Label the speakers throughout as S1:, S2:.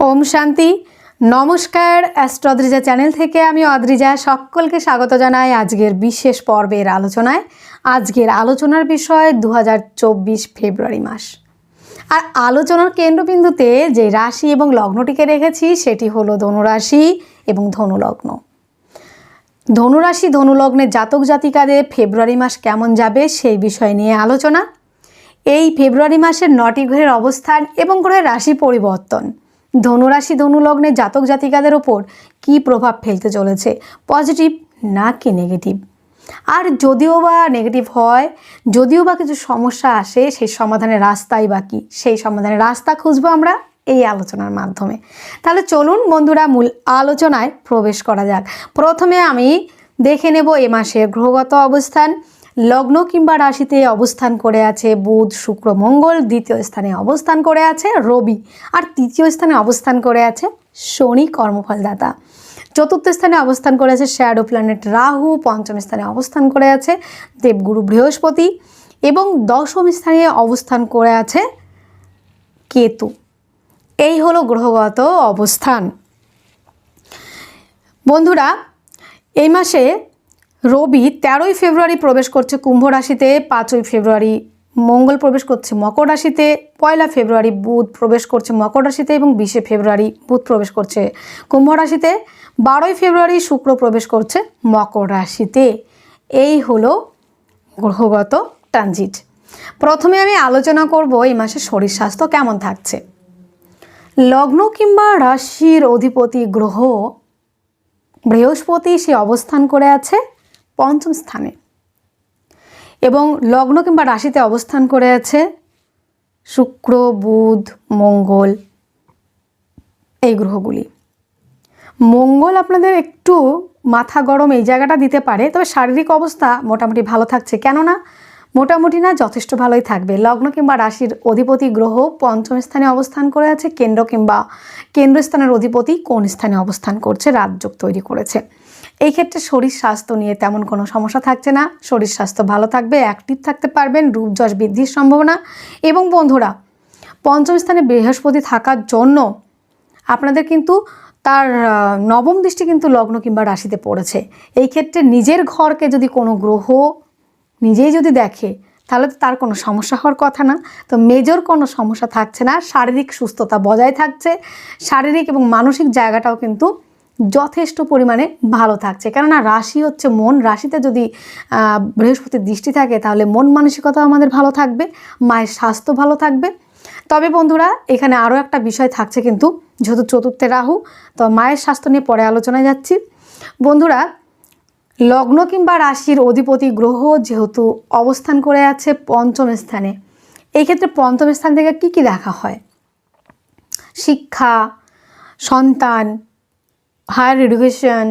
S1: ওম শান্তি। নমস্কার অ্যাস্ট্রদ্রিজা চ্যানেল থেকে আমি অদ্রিজা সকলকে স্বাগত জানাই আজকের বিশেষ পর্বের আলোচনায়। আজকের আলোচনার বিষয় দু হাজার চব্বিশ ফেব্রুয়ারি মাস। আর আলোচনার কেন্দ্রবিন্দুতে যে রাশি এবং লগ্নটিকে রেখেছি, সেটি হলো ধনুরাশি এবং ধনুলগ্ন। ধনুরাশি, ধনুলগ্নের জাতক জাতিকাদের ফেব্রুয়ারি মাস কেমন যাবে, সেই বিষয় নিয়ে আলোচনা। এই ফেব্রুয়ারি মাসের নটি গ্রহের অবস্থান এবং গ্রহের রাশি পরিবর্তন। ধনুরাশি ধনুলগ্নের জাতক জাতিকাদের ওপর কী প্রভাব ফেলতে চলেছে? পজিটিভ না কি নেগেটিভ আর যদিও বা নেগেটিভ হয়, যদিও বা কিছু সমস্যা আসে, সেই সমাধানের রাস্তাই বা কী? সেই সমাধানের রাস্তা খুঁজবো আমরা এই আলোচনার মাধ্যমে। তাহলে চলুন বন্ধুরা, মূল আলোচনায় প্রবেশ করা যাক। প্রথমে আমি দেখে নেব এ মাসের গ্রহগত অবস্থান। লগ্ন কিংবা রাশিতে অবস্থান করে আছে বুধ, শুক্র, মঙ্গল, দ্বিতীয় স্থানে অবস্থান করে আছে রবি আর তৃতীয় স্থানে অবস্থান করে আছে শনি কর্মফলদাতা। চতুর্থ স্থানে অবস্থান করে আছে শ্যাডো প্ল্যানেট রাহু, পঞ্চম স্থানে অবস্থান করে আছে দেবগুরু বৃহস্পতি এবং দশম স্থানে অবস্থান করে আছে কেতু। এই হলো গ্রহগত অবস্থান। বন্ধুরা, এই মাসে রবি তেরোই ফেব্রুয়ারি প্রবেশ করছে কুম্ভ রাশিতে, পাঁচই ফেব্রুয়ারি মঙ্গল প্রবেশ করছে মকর রাশিতে, পয়লা ফেব্রুয়ারি বুধ প্রবেশ করছে মকর রাশিতে এবং বিশে ফেব্রুয়ারি বুধ প্রবেশ করছে কুম্ভ রাশিতে। বারোই ফেব্রুয়ারি শুক্র প্রবেশ করছে মকর রাশিতে। এই হলো গ্রহগত ট্রানজিট। প্রথমে আমি আলোচনা করব এই মাসে শরীর স্বাস্থ্য কেমন থাকছে। লগ্ন কিংবা রাশির অধিপতি গ্রহ বৃহস্পতি সে অবস্থান করে আছে। পঞ্চম স্থানে। এবং লগ্ন কিংবা রাশিতে অবস্থান করে আছে শুক্র, বুধ, মঙ্গল এই গ্রহগুলি। মঙ্গল আপনাদের একটু মাথা গরম এই জায়গাটা দিতে পারে, তবে শারীরিক অবস্থা মোটামুটি ভালো থাকছে। কেননা মোটামুটি না যথেষ্ট ভালোই থাকবে। লগ্ন কিংবা রাশির অধিপতি গ্রহ পঞ্চম স্থানে অবস্থান করে আছে, কেন্দ্র কিংবা কেন্দ্রস্থানের অধিপতি কোন স্থানে অবস্থান করছে, রাজযোগ তৈরি করেছে। এই ক্ষেত্রে শরীর স্বাস্থ্য নিয়ে তেমন কোনো সমস্যা থাকছে না। শরীর স্বাস্থ্য ভালো থাকবে অ্যাক্টিভ থাকতে পারবেন রূপযশ বৃদ্ধির সম্ভাবনা। এবং বন্ধুরা, পঞ্চম স্থানে বৃহস্পতি থাকার জন্য আপনাদের কিন্তু তার নবম দৃষ্টি কিন্তু লগ্ন কিংবা রাশিতে পড়েছে। এই ক্ষেত্রে নিজের ঘরকে যদি কোনো গ্রহ নিজেই যদি দেখে, তাহলে তো তার কোনো সমস্যা হওয়ার কথা না। তো মেজর কোনো সমস্যা থাকছে না। শারীরিক সুস্থতা বজায় থাকছে। শারীরিক এবং মানসিক জায়গাটাও কিন্তু যথেষ্ট পরিমাণে ভালো থাকছে। কেননা রাশি হচ্ছে মন। রাশিতে যদি বৃহস্পতির দৃষ্টি থাকে, তাহলে মন মানসিকতাও আমাদের ভালো থাকবে, মায়ের স্বাস্থ্য ভালো থাকবে। তবে বন্ধুরা, এখানে আরও একটা বিষয় থাকছে কিন্তু, যেহেতু চতুর্থে রাহু, তো মায়ের স্বাস্থ্য নিয়ে পরে আলোচনায় যাচ্ছি। বন্ধুরা, লগ্ন কিংবা রাশির অধিপতি গ্রহ যেহেতু অবস্থান করে আছে পঞ্চম স্থানে এই ক্ষেত্রে পঞ্চম স্থান থেকে কি কি দেখা হয়? শিক্ষা, সন্তান হায়ার এডুকেশন,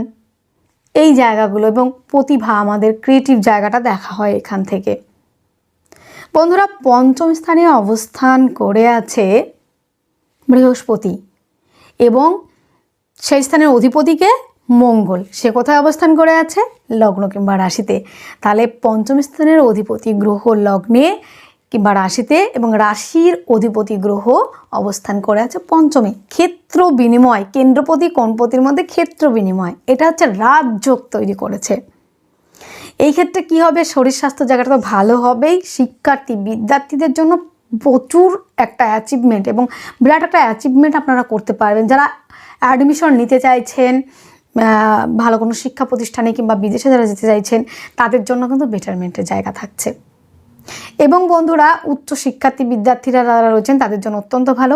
S1: এই জায়গাগুলো এবং প্রতিভা আমাদের ক্রিয়েটিভ জায়গাটা দেখা হয় এখান থেকে। বন্ধুরা, পঞ্চম স্থানে অবস্থান করে আছে বৃহস্পতি এবং সেই স্থানের অধিপতিকে মঙ্গল। সে কোথায় অবস্থান করে আছে? লগ্ন কিংবা রাশিতে। তাহলে পঞ্চম স্থানের অধিপতি গ্রহ লগ্নে কিংবা রাশিতে এবং রাশির অধিপতি গ্রহ অবস্থান করে আছে পঞ্চমে। ক্ষেত্র বিনিময়। কেন্দ্রপতি কোণপতির মধ্যে ক্ষেত্র বিনিময়। এটা হচ্ছে রাজযোগ তৈরি করেছে। এই ক্ষেত্রে কি হবে? শরীর স্বাস্থ্য জায়গাটা তো ভালো হবেই। শিক্ষার্থী, বিদ্যার্থীদের জন্য প্রচুর একটা অ্যাচিভমেন্ট এবং বিরাট একটা অ্যাচিভমেন্ট আপনারা করতে পারবেন। যারা অ্যাডমিশন নিতে চাইছেন ভালো কোনো শিক্ষা প্রতিষ্ঠানে কিংবা বিদেশে যারা যেতে চাইছেন, তাদের জন্য কিন্তু বেটারমেন্টের জায়গা থাকছে। এবং বন্ধুরা, উচ্চ শিক্ষার্থী বিদ্যার্থীরা যারা রয়েছেন, তাদের জন্য অত্যন্ত ভালো।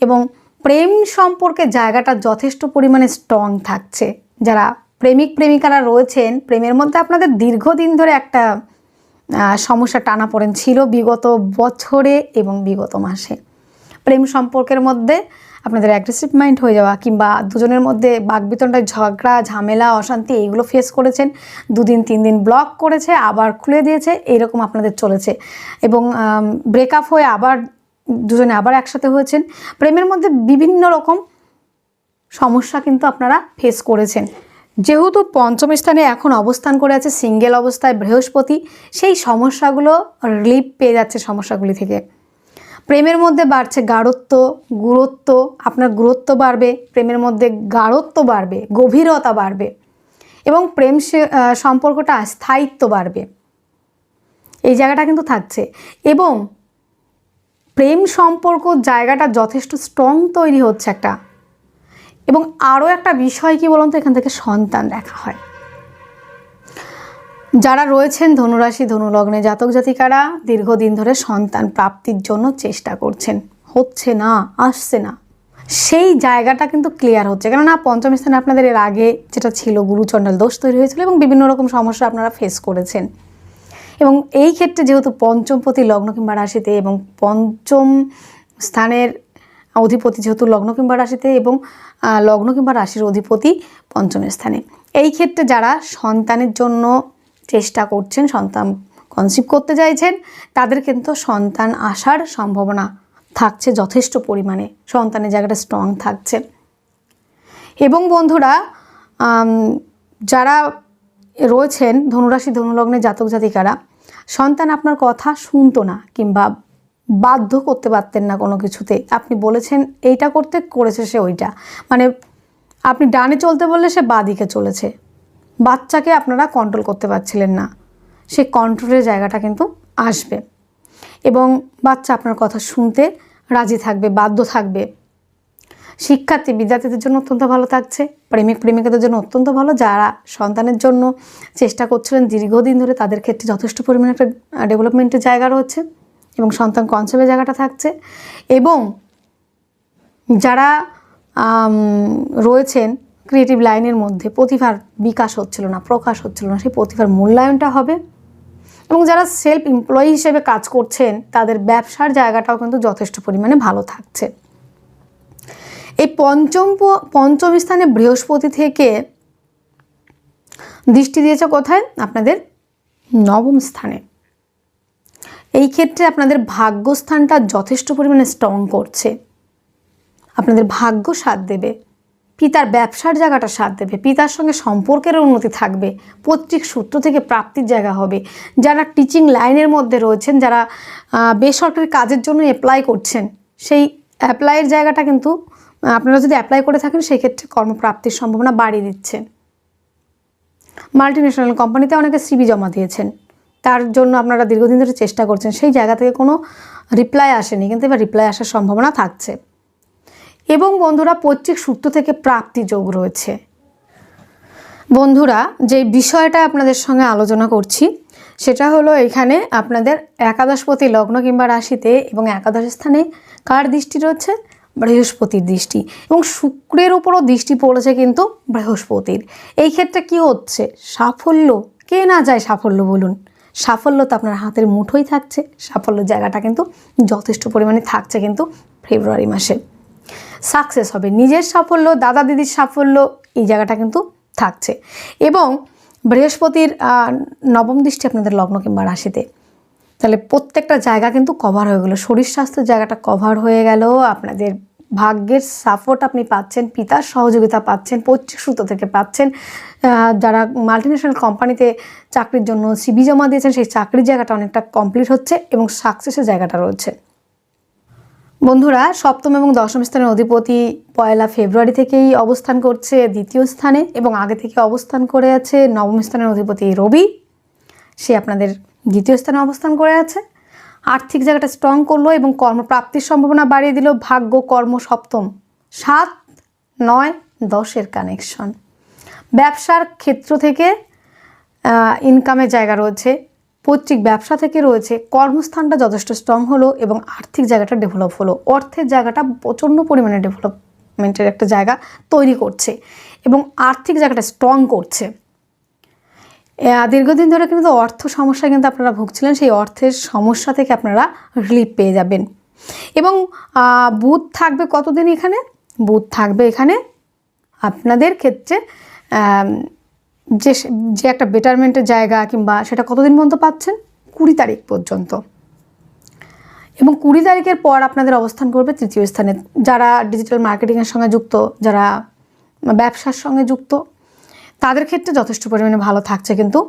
S1: এবং প্রেম সম্পর্কে জায়গাটা যথেষ্ট পরিমাণে স্ট্রং থাকছে। যারা প্রেমিক, প্রেমিকারা রয়েছেন, প্রেমের মধ্যে আপনাদের দীর্ঘদিন ধরে একটা সমস্যা টানা পড়েন ছিল বিগত বছরে এবং বিগত মাসে। প্রেম সম্পর্কের মধ্যে আপনাদের অ্যাগ্রেসিভ মাইন্ড হয়ে যাওয়া কিংবা দুজনের মধ্যে বাকবিতণ্ডায় ঝগড়া, ঝামেলা, অশান্তি এইগুলো ফেস করেছেন, দুদিন, তিন দিন ব্লক করেছে, আবার খুলে দিয়েছে এইরকম আপনাদের চলেছে। এবং ব্রেকআপ হয়ে আবার দুজনে আবার একসাথে হয়েছেন। প্রেমের মধ্যে বিভিন্ন রকম সমস্যা কিন্তু আপনারা ফেস করেছেন। যেহেতু পঞ্চম স্থানে এখন অবস্থান করে আছে সিঙ্গেল অবস্থায় বৃহস্পতি, সেই সমস্যাগুলো রিলিফ পেয়ে যাচ্ছে সমস্যাগুলি থেকে। প্রেমের মধ্যে বাড়ছে গাঢ়ত্ব, গুরুত্ব, আপনার গুরুত্ব বাড়বে, প্রেমের মধ্যে গাঢ়ত্ব বাড়বে, গভীরতা বাড়বে এবং প্রেম সম্পর্কটা স্থায়িত্ব বাড়বে। এই জায়গাটা কিন্তু থাকছে এবং প্রেম সম্পর্ক জায়গাটা যথেষ্ট স্ট্রং তৈরি হচ্ছে একটা। এবং আরও একটা বিষয় কি বলুন তো? এখান থেকে সন্তান দেখা হয়। যারা রয়েছেন ধনুরাশি, ধনুলগ্নে জাতক জাতিকারা দীর্ঘদিন ধরে সন্তান প্রাপ্তির জন্য চেষ্টা করছেন। হচ্ছে না, আসছে না। সেই জায়গাটা কিন্তু ক্লিয়ার হচ্ছে। কেননা পঞ্চম স্থানে আপনাদের এর আগে যেটা ছিল গুরুচণ্ডাল দোষ তৈরি হয়েছিল এবং বিভিন্ন রকম সমস্যা আপনারা ফেস করেছেন। এবং এই ক্ষেত্রে যেহেতু পঞ্চমপতি লগ্ন কিংবা রাশিতে এবং পঞ্চম স্থানের অধিপতি যেহেতু লগ্ন কিংবা রাশিতে এবং লগ্ন কিংবা রাশির অধিপতি পঞ্চম স্থানে। এই ক্ষেত্রে যারা সন্তানের জন্য চেষ্টা করছেন, সন্তান কনসিভ করতে চাইছেন, তাদের কিন্তু সন্তান আসার সম্ভাবনা থাকছে যথেষ্ট পরিমাণে। সন্তানের জায়গাটা স্ট্রং থাকছে। এবং বন্ধুরা যারা রয়েছেন ধনুরাশি ধনুলগ্নে জাতক জাতিকারা, সন্তান আপনার কথা শুনতো না কিংবা বাধ্য করতে পারতেন না কোনো কিছুতে। আপনি বলেছেন, এইটা করতে করেছে সে ওইটা। মানে আপনি ডানে চলতে বললে সে বাঁ দিকে চলেছে। বাচ্চাকে আপনারা কন্ট্রোল করতে পারছিলেন না। সে কন্ট্রোলের জায়গাটা কিন্তু আসবে। এবং বাচ্চা আপনার কথা শুনতে রাজি থাকবে, বাধ্য থাকবে। শিক্ষার্থী, বিদ্যার্থীদের জন্য অত্যন্ত ভালো থাকছে। প্রেমিক, প্রেমিকাদের জন্য অত্যন্ত ভালো। যারা সন্তানের জন্য চেষ্টা করছিলেন দীর্ঘদিন ধরে, তাদের ক্ষেত্রে যথেষ্ট পরিমাণে একটা ডেভেলপমেন্টের জায়গা রয়েছে এবং সন্তান কনসেপ্টের জায়গাটা থাকছে। এবং যারা রয়েছেন ক্রিয়েটিভ লাইনের মধ্যে প্রতিভার বিকাশ হচ্ছিল না, প্রকাশ হচ্ছিল না, সেই প্রতিভার মূল্যায়নটা হবে। এবং যারা সেলফ এমপ্লয়ি হিসেবে কাজ করছেন, তাদের ব্যবসার জায়গাটাও কিন্তু যথেষ্ট পরিমাণে ভালো থাকছে। এই পঞ্চম পঞ্চম স্থানে বৃহস্পতি থেকে দৃষ্টি দিয়েছে কোথায়? আপনাদের নবম স্থানে। এই ক্ষেত্রে আপনাদের ভাগ্যস্থানটা যথেষ্ট পরিমাণে স্ট্রং করছে। আপনাদের ভাগ্য সাথ দেবে। পিতার ব্যবসার জায়গাটা সাথ দেবে, পিতার সঙ্গে সম্পর্কের উন্নতি থাকবে, পৈতৃক সূত্র থেকে প্রাপ্তির জায়গা হবে। যারা টিচিং লাইনের মধ্যে রয়েছেন, যারা বেসরকারি কাজের জন্য অ্যাপ্লাই করছেন, সেই অ্যাপ্লাইয়ের জায়গাটা কিন্তু আপনারা যদি অ্যাপ্লাই করে থাকেন, সেই ক্ষেত্রে কর্মপ্রাপ্তির সম্ভাবনা বাড়িয়ে দিচ্ছেন। মাল্টি ন্যাশনাল কোম্পানিতে অনেকে সিবি জমা দিয়েছেন। তার জন্য আপনারা দীর্ঘদিন ধরে চেষ্টা করছেন, সেই জায়গা থেকে কোনো রিপ্লাই আসেনি, কিন্তু এবার রিপ্লাই আসার সম্ভাবনা থাকছে। এবং বন্ধুরা পৈতৃক সূত্র থেকে প্রাপ্তি যোগ রয়েছে। বন্ধুরা, যে বিষয়টা আপনাদের সঙ্গে আলোচনা করছি, সেটা হলো এখানে আপনাদের একাদশপতি লগ্ন কিংবা রাশিতে এবং একাদশ স্থানে কার দৃষ্টি রয়েছে? বৃহস্পতির দৃষ্টি। এবং শুক্রের উপরও দৃষ্টি পড়েছে কিন্তু বৃহস্পতির। এই ক্ষেত্রে কি হচ্ছে? সাফল্য। কে না যায় সাফল্য বলুন? সাফল্য তো আপনার হাতের মুঠোই থাকছে। সাফল্য জায়গাটা কিন্তু যথেষ্ট পরিমাণে থাকছে কিন্তু ফেব্রুয়ারি মাসে। সাকসেস হবে। নিজের সাফল্য, দাদা দিদির সাফল্য, এই জায়গাটা কিন্তু থাকছে। এবং বৃহস্পতির নবম দৃষ্টি আপনাদের লগ্ন কিংবা রাশিতে। তাহলে প্রত্যেকটা জায়গা কিন্তু কভার হয়ে গেলো। শরীর স্বাস্থ্যের জায়গাটা কভার হয়ে গেল। আপনাদের ভাগ্যের সাপোর্ট আপনি পাচ্ছেন, পিতার সহযোগিতা পাচ্ছেন, পৈতৃক সূত্র থেকে পাচ্ছেন। যারা মাল্টিনেশনাল কোম্পানিতে চাকরির জন্য সিবি জমা দিয়েছেন, সেই চাকরির জায়গাটা অনেকটা কমপ্লিট হচ্ছে এবং সাকসেসের জায়গাটা রয়েছে। বন্ধুরা, সপ্তম এবং দশম স্থানের অধিপতি পয়লা ফেব্রুয়ারি থেকেই অবস্থান করছে দ্বিতীয় স্থানে এবং আগে থেকে অবস্থান করে আছে নবম স্থানের অধিপতি রবি। সে আপনাদের দ্বিতীয় স্থানে অবস্থান করে আছে। আর্থিক জায়গাটা স্ট্রং করল এবং কর্মপ্রাপ্তির সম্ভাবনা বাড়িয়ে দিল। ভাগ্য, কর্ম, সপ্তম। সাত, নয়, দশের কানেকশন ব্যবসার ক্ষেত্র থেকে ইনকামের জায়গা রয়েছে। পৈতৃক ব্যবসা থেকে রয়েছে, কর্মস্থানটা যথেষ্ট স্ট্রং হলো এবং আর্থিক জায়গাটা ডেভেলপ হলো। অর্থের জায়গাটা প্রচণ্ড পরিমাণে ডেভেলপমেন্টের একটা জায়গা তৈরি করছে এবং আর্থিক জায়গাটা স্ট্রং করছে। দীর্ঘদিন ধরে কিন্তু অর্থ সমস্যা কিন্তু আপনারা ভুগছিলেন, সেই অর্থের সমস্যা থেকে আপনারা রিলিফ পেয়ে যাবেন। এবং বুধ থাকবে কতদিন এখানে? বুধ থাকবে এখানে আপনাদের ক্ষেত্রে যে যে একটা বেটারমেন্টের জায়গা কিংবা সেটা কতদিন পর্যন্ত পাচ্ছেন? কুড়ি তারিখ পর্যন্ত। এবং কুড়ি তারিখের পর আপনাদের অবস্থান করবে তৃতীয় স্থানে। যারা ডিজিটাল মার্কেটিংয়ের সঙ্গে যুক্ত, যারা ব্যবসার সঙ্গে যুক্ত, তাদের ক্ষেত্রে যথেষ্ট পরিমাণে ভালো থাকছে কিন্তু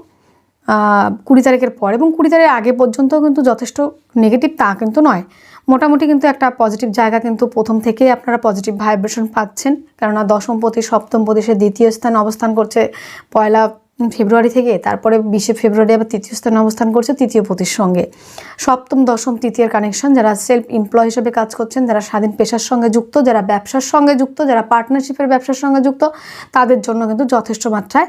S1: কুড়ি তারিখের পর। এবং কুড়ি তারিখের আগে পর্যন্ত কিন্তু যথেষ্ট নেগেটিভ তা কিন্তু নয়। মোটামুটি কিন্তু একটা পজিটিভ জায়গা কিন্তু প্রথম থেকেই আপনারা পজিটিভ ভাইব্রেশন পাচ্ছেন। কেননা দশমপতি সপ্তমপতি সে দ্বিতীয় স্থান অবস্থান করছে পয়লা ফেব্রুয়ারি থেকে, তারপরে বিশে ফেব্রুয়ারি আবার তৃতীয় স্থানে অবস্থান করছে তৃতীয় পতির সঙ্গে। সপ্তম, দশম তৃতীয় কানেকশন যারা সেলফ এমপ্লয় হিসেবে কাজ করছেন, যারা স্বাধীন পেশার সঙ্গে যুক্ত, যারা ব্যবসার সঙ্গে যুক্ত, যারা পার্টনারশিপের ব্যবসার সঙ্গে যুক্ত, তাদের জন্য কিন্তু যথেষ্ট মাত্রায়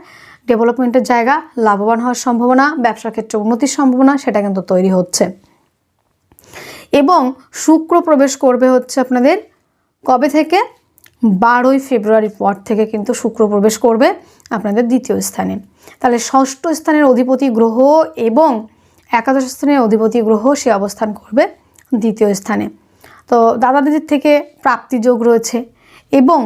S1: ডেভেলপমেন্টের জায়গা, লাভবান হওয়ার সম্ভাবনা, ব্যবসার ক্ষেত্রে উন্নতির সম্ভাবনা, সেটা কিন্তু তৈরি হচ্ছে। এবং শুক্র প্রবেশ করবে হচ্ছে আপনাদের কবে থেকে? বারোই ফেব্রুয়ারির পর থেকে কিন্তু শুক্র প্রবেশ করবে আপনাদের দ্বিতীয় স্থানে। তাহলে ষষ্ঠ স্থানের অধিপতি গ্রহ এবং একাদশ স্থানের অধিপতি গ্রহ সে অবস্থান করবে দ্বিতীয় স্থানে। তো দাদা দিদির থেকে প্রাপ্তি যোগ রয়েছে এবং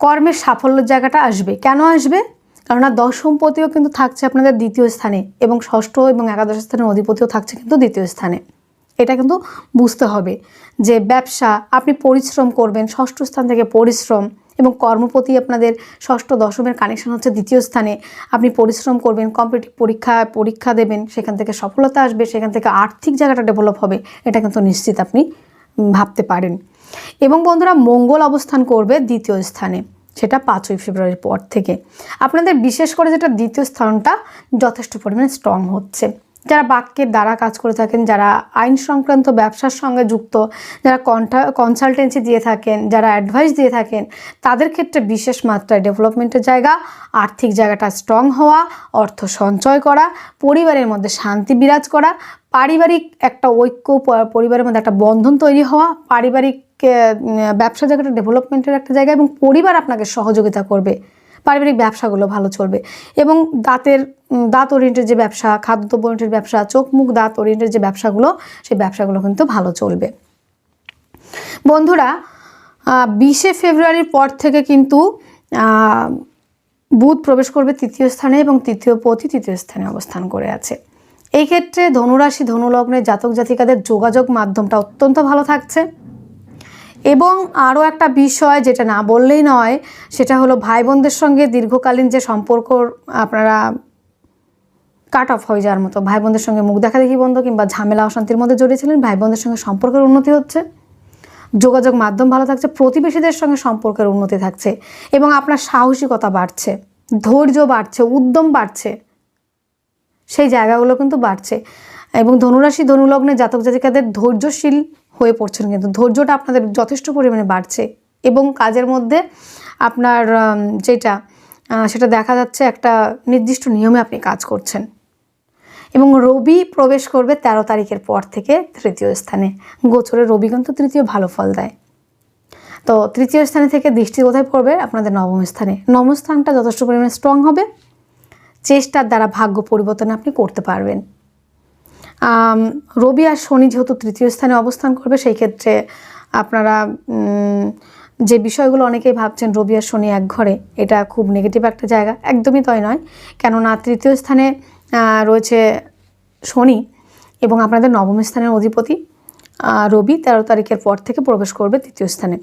S1: কর্মের সাফল্যের জায়গাটা আসবে। কেন আসবে? কেননা দশমপতিও কিন্তু থাকছে আপনাদের দ্বিতীয় স্থানে এবং ষষ্ঠ এবং একাদশ স্থানের অধিপতিও থাকছে কিন্তু দ্বিতীয় স্থানে। এটা কিন্তু বুঝতে হবে যে ব্যবসা, আপনি পরিশ্রম করবেন, ষষ্ঠ স্থান থেকে পরিশ্রম এবং কর্মপতি আপনাদের ষষ্ঠ দশমের কানেকশন হচ্ছে দ্বিতীয় স্থানে। আপনি পরিশ্রম করবেন কম্পিটিভ পরীক্ষা পরীক্ষা দেবেন, সেখান থেকে সফলতা আসবে, সেখান থেকে আর্থিক জায়গাটা ডেভেলপ হবে, এটা কিন্তু নিশ্চিত আপনি ভাবতে পারেন। এবং বন্ধুরা, মঙ্গল অবস্থান করবে দ্বিতীয় স্থানে, সেটা পাঁচই ফেব্রুয়ারির পর থেকে। আপনাদের বিশেষ করে যেটা দ্বিতীয় স্থানটা যথেষ্ট পরিমাণে স্ট্রং হচ্ছে। যারা বাক্যের দ্বারা কাজ করে থাকেন, যারা আইন সংক্রান্ত ব্যবসার সঙ্গে যুক্ত, যারা কন্ঠা কনসালটেন্সি দিয়ে থাকেন, যারা অ্যাডভাইস দিয়ে থাকেন, তাদের ক্ষেত্রে বিশেষ মাত্রায় ডেভেলপমেন্টের জায়গা, আর্থিক জায়গাটা স্ট্রং হওয়া, অর্থ সঞ্চয় করা, পরিবারের মধ্যে শান্তি বিরাজ করা, পারিবারিক একটা ঐক্য পরিবারের মধ্যে একটা বন্ধন তৈরি হওয়া, পারিবারিক ব্যবসা জায়গাটা ডেভেলপমেন্টের একটা জায়গা এবং পরিবার আপনাকে সহযোগিতা করবে। পারিবারিক ব্যবসাগুলো ভালো চলবে। এবং দাঁতের দাঁত ওরিয়েন্টেড যে ব্যবসা খাদ্যদ্রব্য ওরিয়েন্টেড ব্যবসা চোখ মুখ দাঁত ওরিয়েন্টেড যে ব্যবসাগুলো, সেই ব্যবসাগুলো কিন্তু ভালো চলবে। বন্ধুরা বিশে ফেব্রুয়ারির পর থেকে কিন্তু বুধ প্রবেশ করবে তৃতীয় স্থানে এবং তৃতীয় পতি তৃতীয় স্থানে অবস্থান করে আছে। এই ক্ষেত্রে ধনুরাশি, ধনুলগ্নের জাতক জাতিকাদের যোগাযোগ মাধ্যমটা অত্যন্ত ভালো থাকছে। এবং আরও একটা বিষয় যেটা না বললেই নয়, সেটা হলো ভাই বোনদের সঙ্গে দীর্ঘকালীন যে সম্পর্ক আপনারা কাট অফ হয়ে যাওয়ার মতো ভাই বোনদের সঙ্গে মুখ দেখা দেখি বন্ধ কিংবা ঝামেলা অশান্তির মধ্যে জড়িয়েছিলেন ভাই বোনদের সঙ্গে সম্পর্কের উন্নতি হচ্ছে। যোগাযোগ মাধ্যম ভালো থাকছে, প্রতিবেশীদের সঙ্গে সম্পর্কের উন্নতি থাকছে এবং আপনার সাহসিকতা বাড়ছে, ধৈর্য বাড়ছে, উদ্যম বাড়ছে। সেই জায়গাগুলো কিন্তু বাড়ছে। এবং ধনুরাশি ধনুলগ্নে জাতক জাতিকাদের ধৈর্যশীল হয়ে পড়ছেন কিন্তু ধৈর্যটা আপনাদের যথেষ্ট পরিমাণে বাড়ছে এবং কাজের মধ্যে আপনার যেটা সেটা দেখা যাচ্ছে একটা নির্দিষ্ট নিয়মে আপনি কাজ করছেন। এবং রবি প্রবেশ করবে তেরো তারিখের পর থেকে তৃতীয় স্থানে। গোচরে রবি কিন্তু তৃতীয় ভালো ফল দেয়। তো তৃতীয় স্থানে থেকে দৃষ্টি কোথায় পড়বে? আপনাদের নবম স্থানে। নবম স্থানটা যথেষ্ট পরিমাণে স্ট্রং হবে। চেষ্টার দ্বারা ভাগ্য পরিবর্তন আপনি করতে পারবেন। রবি আর শনি যেহেতু তৃতীয় স্থানে অবস্থান করবে, সেই ক্ষেত্রে আপনারা যে বিষয়গুলো অনেকেই ভাবছেন রবি আর শনি এক ঘরে, এটা খুব নেগেটিভ একটা জায়গা। একদমই তাই নয়। কেননা তৃতীয় স্থানে রয়েছে শনি এবং আপনাদের নবম স্থানের অধিপতি রবি তেরো তারিখের পর থেকে প্রবেশ করবে তৃতীয় স্থানে।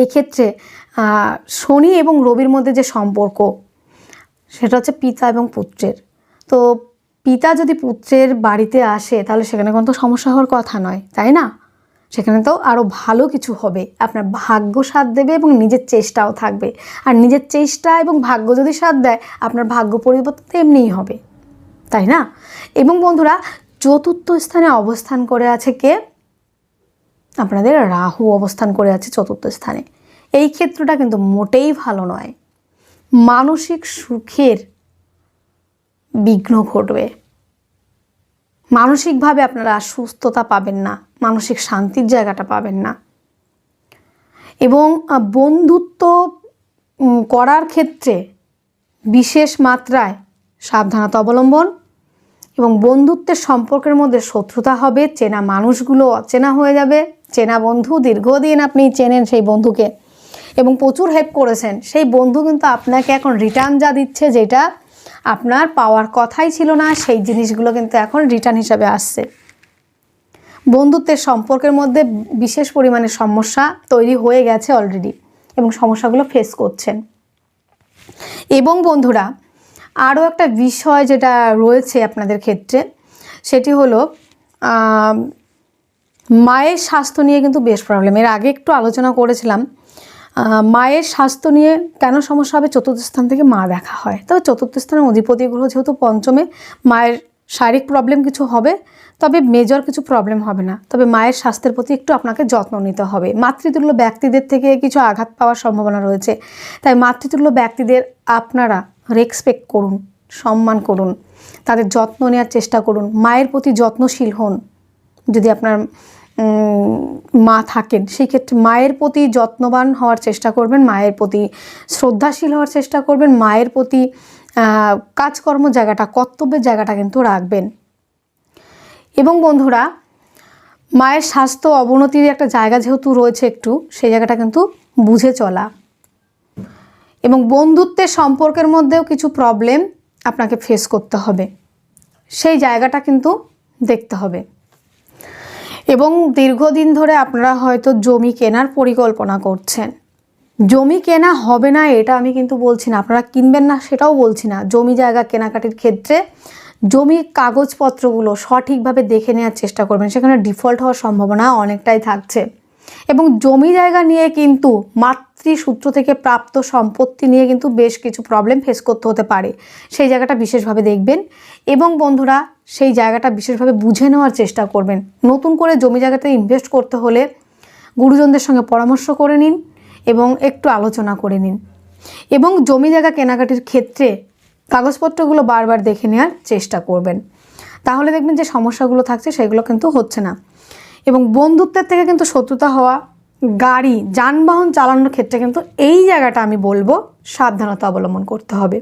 S1: এই ক্ষেত্রে শনি এবং রবির মধ্যে যে সম্পর্ক, সেটা হচ্ছে পিতা এবং পুত্রের। তো পিতা যদি পুত্রের বাড়িতে আসে, তাহলে সেখানে কোনো তো সমস্যা হওয়ার কথা নয়, তাই না? সেখানে তো আরও ভালো কিছু হবে। আপনার ভাগ্য সাথ দেবে এবং নিজের চেষ্টাও থাকবে। আর নিজের চেষ্টা এবং ভাগ্য যদি সাথ দেয়, আপনার ভাগ্য পরিবর্তন এমনিই হবে। তাই না? এবং বন্ধুরা, চতুর্থ স্থানে অবস্থান করে আছে কে? আপনাদের রাহু অবস্থান করে আছে চতুর্থ স্থানে। এই ক্ষেত্রটা কিন্তু মোটেই ভালো নয়। মানসিক সুখের বিঘ্ন ঘটবে। মানসিকভাবে আপনারা সুস্থতা পাবেন না, মানসিক শান্তির জায়গাটা পাবেন না। এবং বন্ধুত্ব করার ক্ষেত্রে বিশেষ মাত্রায় সাবধানতা অবলম্বন এবং বন্ধুত্বের সম্পর্কের মধ্যে শত্রুতা হবে, চেনা মানুষগুলো অচেনা হয়ে যাবে, চেনা বন্ধু দীর্ঘদিন আপনি চেনেন সেই বন্ধুকে এবং প্রচুর হেল্প করেছেন। সেই বন্ধু কিন্তু আপনাকে এখন রিটার্ন যা দিচ্ছে, যেটা আপনার পাওয়ার কথাই ছিল না, সেই জিনিসগুলো কিন্তু এখন রিটার্ন হিসাবে আসছে। বন্ধুত্বের সম্পর্কের মধ্যে বিশেষ পরিমাণে সমস্যা তৈরি হয়ে গেছে অলরেডি এবং সমস্যাগুলো ফেস করছেন। এবং বন্ধুরা, আরও একটা বিষয় যেটা রয়েছে আপনাদের ক্ষেত্রে, সেটি হলো মায়ের স্বাস্থ্য নিয়ে কিন্তু বেশ প্রবলেম এর আগে একটু আলোচনা করেছিলাম মায়ের স্বাস্থ্য নিয়ে কেন সমস্যা হবে? চতুর্থ স্থান থেকে মা দেখা হয়। তবে চতুর্থ স্থানের অধিপতি গ্রহ যেহেতু পঞ্চমে, মায়ের শারীরিক প্রবলেম কিছু হবে, তবে মেজর কিছু প্রবলেম হবে না। তবে মায়ের স্বাস্থ্যের প্রতি একটু আপনাকে যত্ন নিতে হবে। মাতৃতুল্য ব্যক্তিদের থেকে কিছু আঘাত পাওয়ার সম্ভাবনা রয়েছে। তাই মাতৃতুল্য ব্যক্তিদের আপনারা রেসপেক্ট করুন, সম্মান করুন। তাদের যত্ন নেওয়ার চেষ্টা করুন। মায়ের প্রতি যত্নশীল হন। যদি আপনার মা থাকেন সেই ক্ষেত্রে মায়ের প্রতি যত্নবান হওয়ার চেষ্টা করবেন, মায়ের প্রতি শ্রদ্ধাশীল হওয়ার চেষ্টা করবেন, মায়ের প্রতি কাজকর্ম জায়গাটা, কর্তব্যের জায়গাটা কিন্তু রাখবেন। এবং বন্ধুরা, মায়ের স্বাস্থ্য অবনতির একটা জায়গা যেহেতু রয়েছে একটু, সেই জায়গাটা কিন্তু বুঝে চলা। এবং বন্ধুত্বের সম্পর্কের মধ্যেও কিছু প্রবলেম আপনাকে ফেস করতে হবে। সেই জায়গাটা কিন্তু দেখতে হবে। এবং দীর্ঘদিন ধরে আপনারা হয়তো জমি কেনার পরিকল্পনা করছেন। জমি কেনা হবে না এটা আমি কিন্তু বলছি না, আপনারা কিনবেন না সেটাও বলছি না। জমি জায়গা কেনাকাটির ক্ষেত্রে জমির কাগজপত্রগুলো সঠিকভাবে দেখে নেওয়ার চেষ্টা করবেন, সেখানে ডিফল্ট হওয়ার সম্ভাবনা অনেকটাই থাকছে। এবং জমি জায়গা নিয়ে কিন্তু মাতৃসূত্র থেকে প্রাপ্ত সম্পত্তি নিয়ে কিন্তু বেশ কিছু প্রবলেম ফেস করতে হতে পারে। সেই জায়গাটা বিশেষভাবে দেখবেন। এবং বন্ধুরা, সেই জায়গাটা বিশেষভাবে বুঝে নেওয়ার চেষ্টা করবেন। নতুন করে জমি জায়গাতে ইনভেস্ট করতে হলে গুরুজনদের সঙ্গে পরামর্শ করে নিন এবং একটু আলোচনা করে নিন। এবং জমি জায়গা কেনাকাটির ক্ষেত্রে কাগজপত্রগুলো বারবার দেখে নেওয়ার চেষ্টা করবেন। তাহলে দেখবেন যে সমস্যাগুলো থাকছে, সেগুলো কিন্তু হচ্ছে না। এবং বন্ধুত্বের থেকে কিন্তু শত্রুতা হওয়া গাড়ি, যানবাহন চালানোর ক্ষেত্রে কিন্তু এই জায়গাটা আমি বলব সাবধানতা অবলম্বন করতে হবে।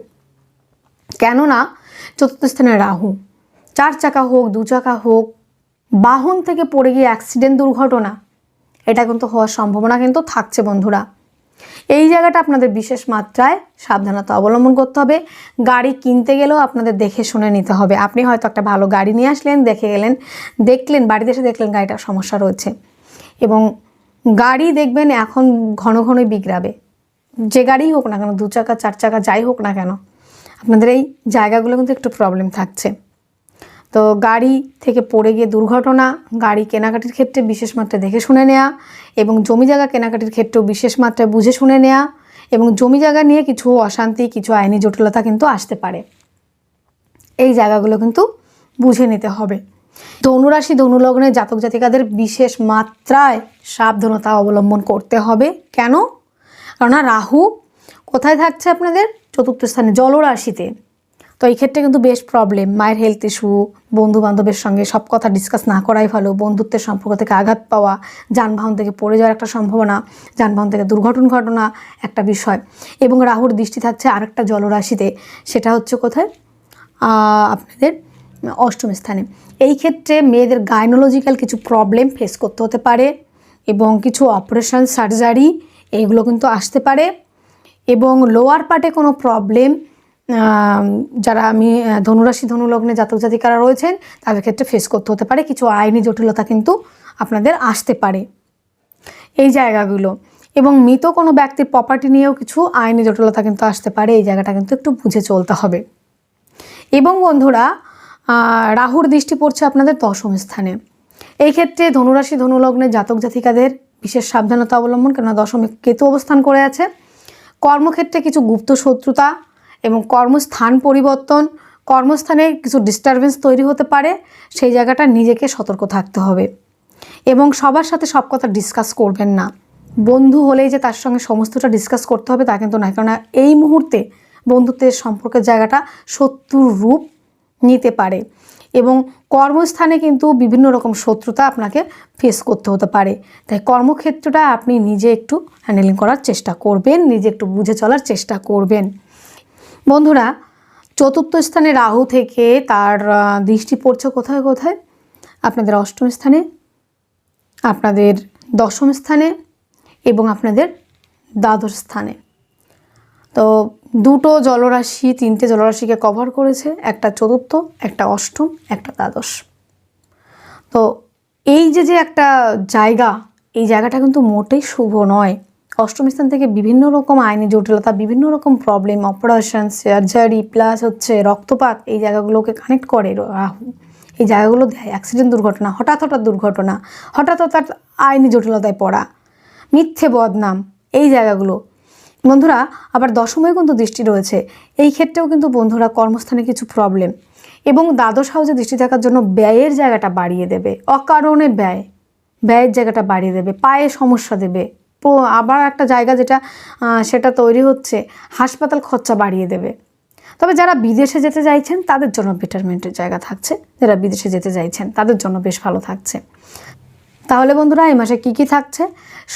S1: কেননা চতুর্থ স্থানে রাহু। চার চাকা হোক, দু চাকা হোক, বাহন থেকে পড়ে গিয়ে অ্যাক্সিডেন্ট দুর্ঘটনা, এটা কিন্তু হওয়ার সম্ভাবনা কিন্তু থাকছে বন্ধুরা। এই জায়গাটা আপনাদের বিশেষ মাত্রায় সাবধানতা অবলম্বন করতে হবে। গাড়ি কিনতে গেলেও আপনাদের দেখে শুনে নিতে হবে। আপনি হয়তো একটা ভালো গাড়ি নিয়ে আসলেন, দেখে গেলেন, দেখলেন, বাড়িতে এসে দেখলেন গাড়িটার সমস্যা রয়েছে। এবং গাড়ি দেখবেন এখন ঘন ঘনই বিগড়াবে। যে গাড়িই হোক না কেন, দু চাকা, চার চাকা, যাই হোক না কেন, আপনাদের এই জায়গাগুলো কিন্তু একটু প্রবলেম থাকছে। তো গাড়ি থেকে পড়ে গিয়ে দুর্ঘটনা, গাড়ি কেনাকাটির ক্ষেত্রে বিশেষ মাত্রায় দেখে শুনে নেওয়া এবং জমি জায়গা কেনাকাটির ক্ষেত্রেও বিশেষ মাত্রায় বুঝে শুনে নেওয়া এবং জমি জায়গা নিয়ে কিছু অশান্তি, কিছু আইনি জটিলতা কিন্তু আসতে পারে। এই জায়গাগুলো কিন্তু বুঝে নিতে হবে। ধনুরাশি ধনুলগ্নে জাতক জাতিকাদের বিশেষ মাত্রায় সাবধানতা অবলম্বন করতে হবে। কেন? কেননা রাহু কোথায় থাকছে আপনাদের? চতুর্থ স্থানে, জলরাশিতে। তো এই ক্ষেত্রে কিন্তু বেশ প্রবলেম মায়ের হেলথ ইস্যু বন্ধু বান্ধবের সঙ্গে সব কথা ডিসকাস না করাই ভালো। বন্ধুত্বের সম্পর্ক থেকে আঘাত পাওয়া, যানবাহন থেকে পড়ে যাওয়ার একটা সম্ভাবনা, যানবাহন থেকে দুর্ঘটন ঘটনা একটা বিষয়। এবং রাহুর দৃষ্টি থাকছে আরেকটা জলরাশিতে, সেটা হচ্ছে কোথায়? আপনাদের অষ্টম স্থানে। এই ক্ষেত্রে মেয়েদের গাইনোলজিক্যাল কিছু প্রবলেম ফেস করতে হতে পারে এবং কিছু অপারেশন সার্জারি এইগুলো কিন্তু আসতে পারে এবং লোয়ার পার্টে কোনো প্রবলেম যারা আমি ধনুরাশি, ধনুলগ্নে জাতক জাতিকারা রয়েছেন, তাদের ক্ষেত্রে ফেস করতে হতে পারে। কিছু আইনি জটিলতা কিন্তু আপনাদের আসতে পারে। এই জায়গাগুলো এবং মৃত কোনো ব্যক্তির প্রপার্টি নিয়েও কিছু আইনি জটিলতা কিন্তু আসতে পারে। এই জায়গাটা কিন্তু একটু বুঝে চলতে হবে। এবং বন্ধুরা রাহুর দৃষ্টি পড়ছে আপনাদের দশম স্থানে। এই ক্ষেত্রে ধনুরাশি ধনুলগ্নে জাতক জাতিকাদের বিশেষ সাবধানতা অবলম্বন, কেননা দশমে কেতু অবস্থান করে আছে। কর্মক্ষেত্রে কিছু গুপ্ত শত্রুতা এবং কর্মস্থান পরিবর্তন, কর্মস্থানে কিছু ডিস্টারবেন্স তৈরি হতে পারে, সেই জায়গাটা নিজেকে সতর্ক থাকতে হবে। এবং সবার সাথে সব কথা ডিসকাস করবেন না। বন্ধু হলেই যে তার সঙ্গে সমস্তটা ডিসকাস করতে হবে তা কিন্তু নয়, কেননা এই মুহূর্তে বন্ধুত্বের সম্পর্কের জায়গাটা শত্রুর রূপ নিতে পারে। এবং কর্মস্থানে কিন্তু বিভিন্ন রকম শত্রুতা আপনাকে ফেস করতে হতে পারে। তাই কর্মক্ষেত্রটা আপনি নিজে একটু হ্যান্ডেলিং করার চেষ্টা করবেন, নিজে একটু বুঝে চলার চেষ্টা করবেন। বন্ধুরা, চতুর্থ স্থানে রাহু থেকে তার দৃষ্টি পড়ছে কোথায় কোথায়? আপনাদের অষ্টম স্থানে, আপনাদের দশম স্থানে এবং আপনাদের দ্বাদশ স্থানে। তো দুটো জলরাশি, তিনটে জলরাশিকে কভার করেছে, একটা চতুর্থ, একটা অষ্টম, একটা দ্বাদশ। তো এই যে যে একটা জায়গা, এই জায়গাটা কিন্তু মোটেই শুভ নয়। অষ্টম স্থান থেকে বিভিন্ন রকম আইনি জটিলতা, বিভিন্ন রকম প্রবলেম অপারেশন সার্জারি প্লাস হচ্ছে রক্তপাত, এই জায়গাগুলোকে কানেক্ট করে রাহু। এই জায়গাগুলো দেয় অ্যাক্সিডেন্ট দুর্ঘটনা, হঠাৎ হঠাৎ দুর্ঘটনা, হঠাৎ হঠাৎ আইনি জটিলতায় পড়া, মিথ্যে বদনাম, এই জায়গাগুলো। বন্ধুরা, আবার দশমে কিন্তু দৃষ্টি রয়েছে। এই ক্ষেত্রেও কিন্তু বন্ধুরা কর্মস্থানে কিছু প্রবলেম এবং দ্বাদশ হাউসে দৃষ্টি থাকার জন্য ব্যয়ের জায়গাটা বাড়িয়ে দেবে। অকারণে ব্যয়, ব্যয়ের জায়গাটা বাড়িয়ে দেবে, পায়ে সমস্যা দেবে। আবার একটা জায়গা যেটা সেটা তৈরি হচ্ছে, হাসপাতাল খরচা বাড়িয়ে দেবে। তবে যারা বিদেশে যেতে চাইছেন, তাদের জন্য বেটারমেন্টের জায়গা থাকছে। যারা বিদেশে যেতে চাইছেন, তাদের জন্য বেশ ভালো থাকছে। তাহলে বন্ধুরা, এই মাসে কী কী থাকছে?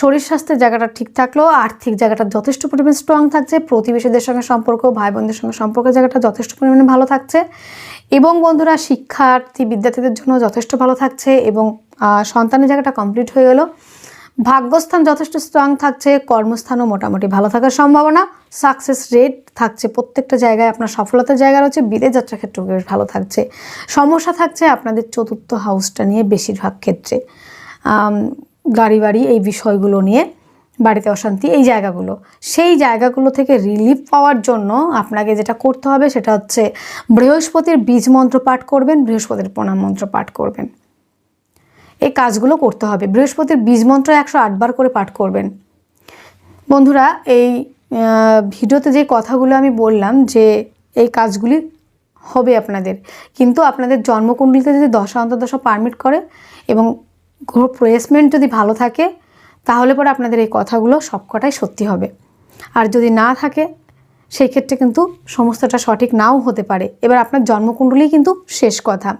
S1: শরীর স্বাস্থ্যের জায়গাটা ঠিক থাকল আর্থিক জায়গাটা যথেষ্ট পরিমাণে স্ট্রং থাকছে। প্রতিবেশীদের সঙ্গে সম্পর্ক ভাই বোনদের সঙ্গে সম্পর্কের জায়গাটা যথেষ্ট পরিমাণে ভালো থাকছে। এবং বন্ধুরা, শিক্ষার্থী বিদ্যার্থীদের জন্য যথেষ্ট ভালো থাকছে এবং সন্তানের জায়গাটা কমপ্লিট হয়ে গেল। ভাগ্যস্থান যথেষ্ট স্ট্রং থাকছে, কর্মস্থানও মোটামুটি ভালো থাকার সম্ভাবনা। সাকসেস রেট থাকছে প্রত্যেকটা জায়গায়, আপনার সফলতার জায়গা রয়েছে বিদেশ যাত্রার ক্ষেত্রেও বেশ ভালো থাকছে। সমস্যা থাকছে আপনাদের চতুর্থ হাউসটা নিয়ে বেশিরভাগ ক্ষেত্রে। গাড়ি বাড়ি এই বিষয়গুলো নিয়ে বাড়িতে অশান্তি, এই জায়গাগুলো। সেই জায়গাগুলো থেকে রিলিফ পাওয়ার জন্য আপনাকে যেটা করতে হবে সেটা হচ্ছে বৃহস্পতির বীজ মন্ত্র পাঠ করবেন, বৃহস্পতির প্রণাম মন্ত্র পাঠ করবেন। এই কাজগুলো করতে হবে। বৃহস্পতির বীজ মন্ত্র একশো আটবার করে পাঠ করবেন। বন্ধুরা, এই ভিডিওতে যে কথাগুলো আমি বললাম যে এই কাজগুলি হবে আপনাদের। কিন্তু আপনাদের জন্মকুণ্ডলিতে যদি দশা অন্তর্দশা পারমিট করে এবং গ্রহ প্লেসমেন্ট যদি ভালো থাকে, তাহলে পরে আপনাদের এই কথাগুলো সবকটাই সত্যি হবে। আর যদি না থাকে, সেই ক্ষেত্রে কিন্তু সমস্তটা সঠিক নাও হতে পারে। এবার আপনার জন্মকুণ্ডলী কিন্তু শেষ কথা।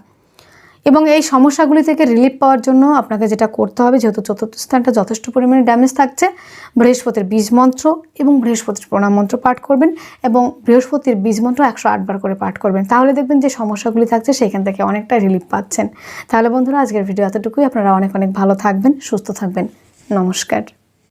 S1: এবং এই সমস্যাগুলি থেকে রিলিফ পাওয়ার জন্য আপনাকে যেটা করতে হবে, যেহেতু চতুর্থ স্থানটা যথেষ্ট পরিমাণে ড্যামেজ থাকছে, বৃহস্পতির বীজ মন্ত্র এবং বৃহস্পতির প্রণাম মন্ত্র পাঠ করবেন এবং বৃহস্পতির বীজ মন্ত্র একশো আটবার করে পাঠ করবেন। তাহলে দেখবেন যে সমস্যাগুলি থাকছে, সেখান থেকে অনেকটা রিলিফ পাচ্ছেন। তাহলে বন্ধুরা, আজকের ভিডিও এতটুকুই। আপনারা অনেক অনেক ভালো থাকবেন, সুস্থ থাকবেন। নমস্কার।